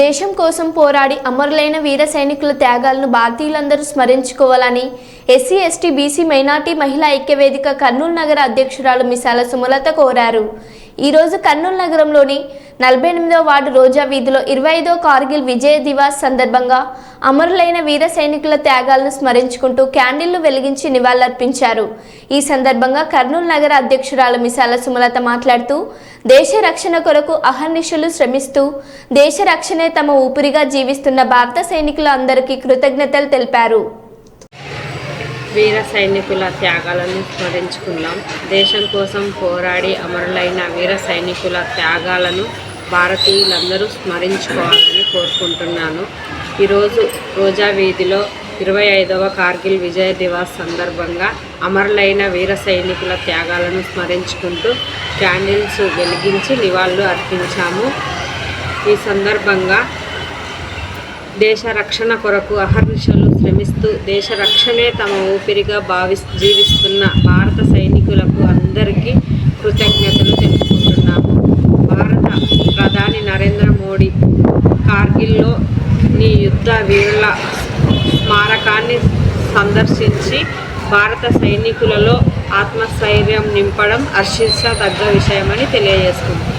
దేశం కోసం పోరాడి అమరులైన వీర సైనికుల త్యాగాలను భారతీయులందరూ స్మరించుకోవాలని ఎస్సీ ఎస్టీ బీసీ మైనార్టీ మహిళా ఐక్యవేదిక కర్నూలు నగర అధ్యక్షురాలు మిసాల సుమలత కోరారు. ఈరోజు కర్నూలు నగరంలోని నలభై ఎనిమిదో వార్డు రోజా వీధిలో ఇరవై ఐదో కార్గిల్ విజయ దివాస్ సందర్భంగా అమరులైన వీర సైనికుల త్యాగాలను స్మరించుకుంటూ క్యాండిల్ను వెలిగించి నివాళులర్పించారు. ఈ సందర్భంగా కర్నూలు నగర అధ్యక్షురాలు మిసాల సుమలత మాట్లాడుతూ దేశ రక్షణ కొరకు అహర్నిశలు శ్రమిస్తూ దేశ రక్షణే తమ ఊపిరిగా జీవిస్తున్న భారత సైనికుల అందరికీ కృతజ్ఞతలు తెలిపారు. వీర సైనికుల త్యాగాలను స్మరించుకున్నాం దేశం కోసం పోరాడి అమరులైన వీర సైనికుల త్యాగాలను భారతీయులందరూ స్మరించుకోవాలని కోరుకుంటున్నాను. ఈరోజు రోజా వీధిలో ఇరవై ఐదవ కార్గిల్ విజయ దివాస్ సందర్భంగా అమరులైన వీర సైనికుల త్యాగాలను స్మరించుకుంటూ క్యాండిల్స్ వెలిగించి నివాళులు అర్పించాము. ఈ సందర్భంగా దేశ రక్షణ కొరకు అహర్నిశలు శ్రమిస్తూ దేశ రక్షణే తమ ఊపిరిగా భావి జీవిస్తున్న భారత సైనికులకు అందరికీ కృతజ్ఞతలు తెలుపుకుంటున్నాము. భారత ప్రధాని నరేంద్ర మోడీ కార్గిల్లో నీ యుద్ధ వీరుల స్మారకాన్ని సందర్శించి భారత సైనికులలో ఆత్మస్థైర్యం నింపడం హర్షించదగ్గ విషయమని తెలియజేస్తుంది.